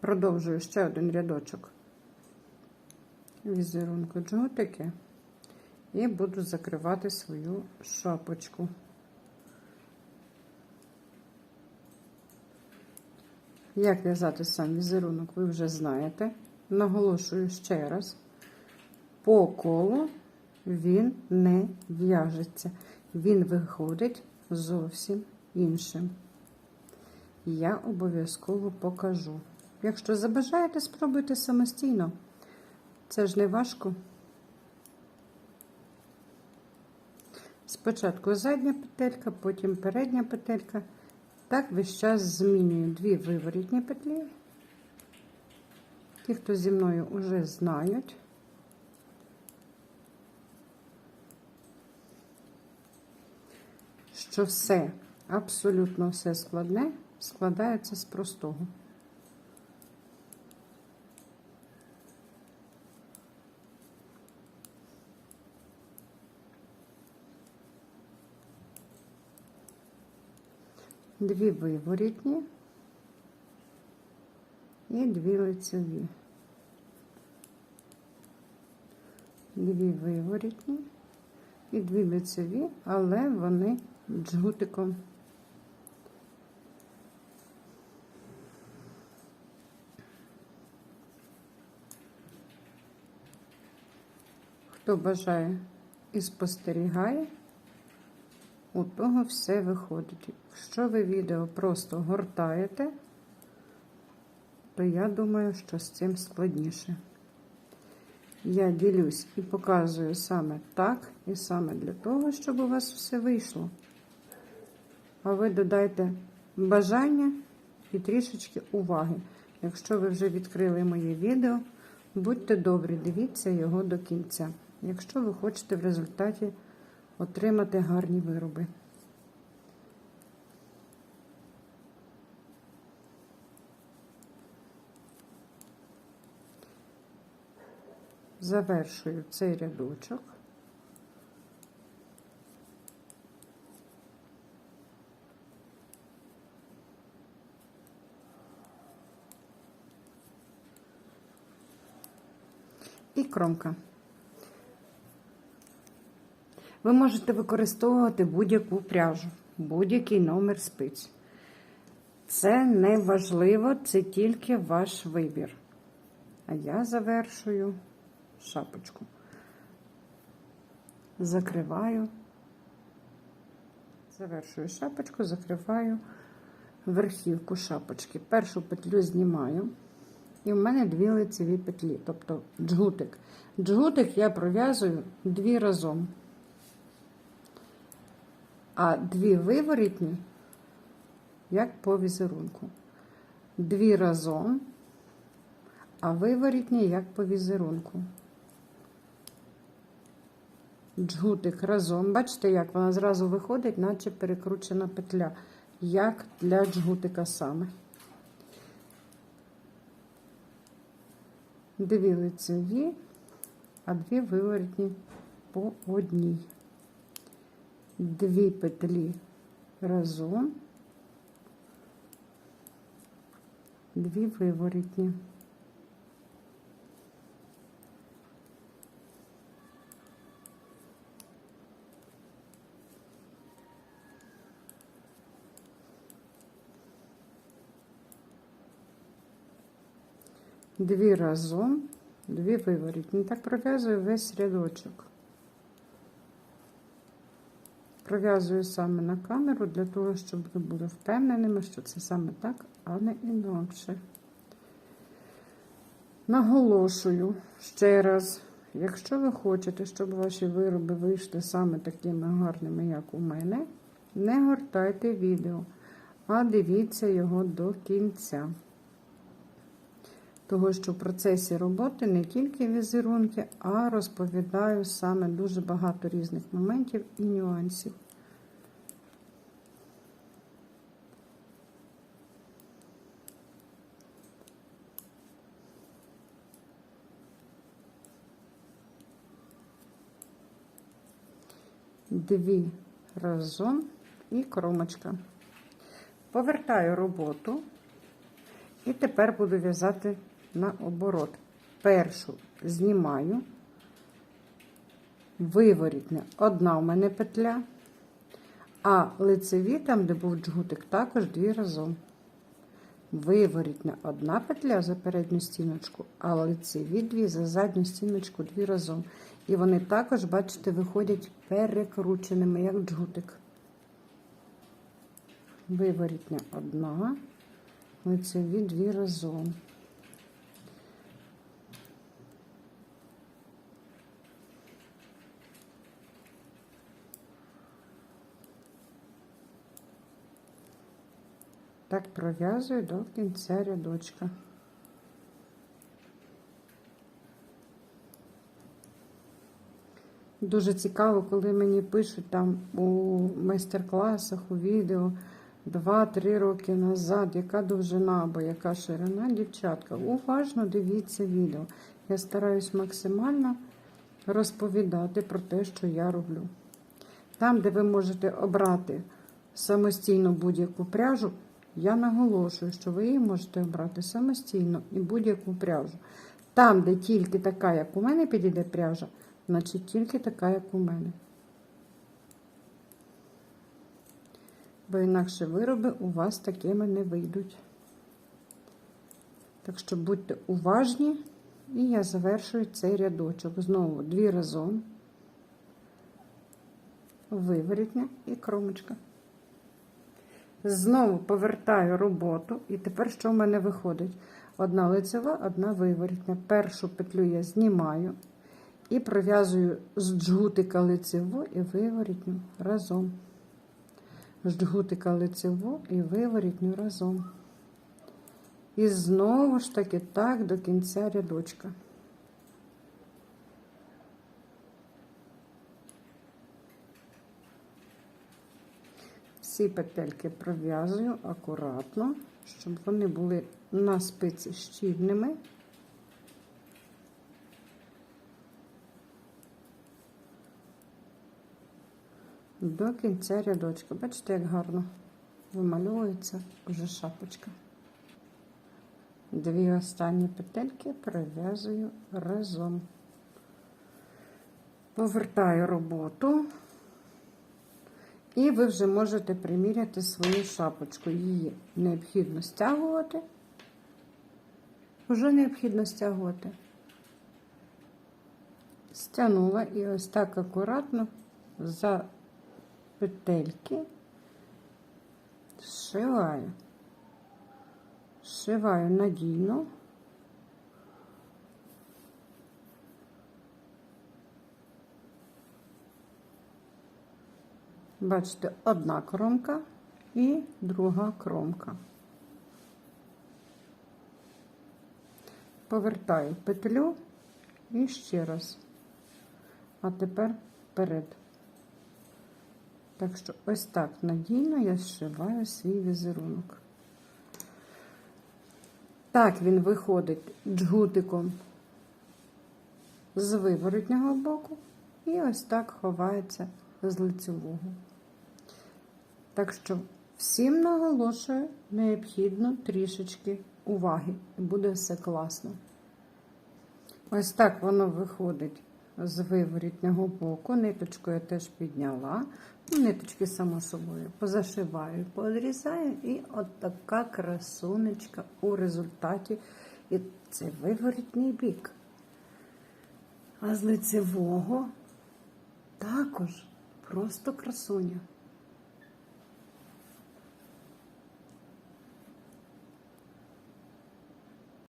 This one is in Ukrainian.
Продовжую ще один рядочок візерунку джгутики і буду закривати свою шапочку. Як в'язати сам візерунок, ви вже знаєте. Наголошую ще раз: по колу він не в'яжеться, він виходить зовсім іншим. Я обов'язково покажу. Якщо забажаєте, спробуйте самостійно. Це ж не важко. Спочатку задня петелька, потім передня петелька. Так весь час змінюю дві виворітні петлі. Ті, хто зі мною вже знають. Що все, абсолютно все складне, складається з простого. Дві виворітні і дві лицеві. Дві виворітні і дві лицеві, але вони джгутиком. Хто бажає і спостерігає, у того все виходить. Якщо ви відео просто гортаєте, то я думаю, що з цим складніше. Я ділюсь і показую саме так, і саме для того, щоб у вас все вийшло. А ви додайте бажання і трішечки уваги. Якщо ви вже відкрили моє відео, будьте добрі, дивіться його до кінця. Якщо ви хочете в результаті отримати гарні вироби. Завершую цей рядочок. І кромка. Ви можете використовувати будь-яку пряжу, будь-який номер спиць. Це не важливо, це тільки ваш вибір. А я завершую шапочку. Закриваю, завершую шапочку, закриваю верхівку шапочки. Першу петлю знімаю. І в мене дві лицеві петлі, тобто джгутик. Джгутик я пров'язую дві разом. А дві виворітні, як по візерунку. Дві разом, а виворітні, як по візерунку. Джгутик разом. Бачите, як вона зразу виходить, наче перекручена петля, як для джгутика саме. Дві лицеві, а дві виворітні по одній. Дві петлі разом, дві виворітні. Дві разом, дві виворітні. Так пров'язую весь рядочок. Пров'язую саме на камеру для того, щоб ви були впевненими, що це саме так, а не інакше. Наголошую ще раз, якщо ви хочете, щоб ваші вироби вийшли саме такими гарними, як у мене, не гортайте відео, а дивіться його до кінця. Того, що в процесі роботи не тільки візерунки, а розповідаю саме дуже багато різних моментів і нюансів. Дві разом і кромочка. Повертаю роботу. І тепер буду в'язати на оборот. Першу знімаю, виворітня одна у мене петля, а лицеві, там, де був джгутик, також дві разом. Виворітня одна петля за передню стіночку, а лицеві дві за задню стіночку дві разом. І вони також, бачите, виходять перекрученими, як джгутик. Виворітня одна, лицеві дві разом. Так пров'язую до кінця рядочка. Дуже цікаво, коли мені пишуть там у майстер-класах, у відео 2-3 роки назад, яка довжина або яка ширина, дівчатка. Уважно дивіться відео. Я стараюсь максимально розповідати про те, що я роблю. Там, де ви можете обрати самостійно будь-яку пряжу, я наголошую, що ви її можете обрати самостійно і будь-яку пряжу. Там, де тільки така, як у мене підійде пряжа, значить тільки така, як у мене. Бо інакше вироби у вас такими не вийдуть. Так що будьте уважні, і я завершую цей рядочок. Знову дві разом, виворітня і кромочка. Знову повертаю роботу, і тепер що в мене виходить? Одна лицева, одна виворітня. Першу петлю я знімаю і пров'язую з джгутика лицеву і виворітню разом. З джгутика лицеву і виворітню разом. І знову ж таки так до кінця рядочка. Всі петельки пров'язую акуратно, щоб вони були на спиці щільними. До кінця рядочка. Бачите, як гарно вимальовується вже шапочка. Дві останні петельки пров'язую разом. Повертаю роботу. І ви вже можете приміряти свою шапочку. Її необхідно стягувати. Вже необхідно стягувати. Стягнула і ось так акуратно за петельки зшиваю. Зшиваю надійно. Бачите, одна кромка і друга кромка. Повертаю петлю і ще раз. А тепер вперед. Так що ось так надійно я зшиваю свій візерунок. Так він виходить джгутиком з виворотнього боку, і ось так ховається з лицевого. Так що всім наголошую, необхідно трішечки уваги, і буде все класно. Ось так воно виходить з виворітнього боку. Ниточку я теж підняла. Ну, Ниточки, само собою, позашиваю, подрізаю, і от така красунечка у результаті. І це виворітний бік. А з лицевого також просто красуня.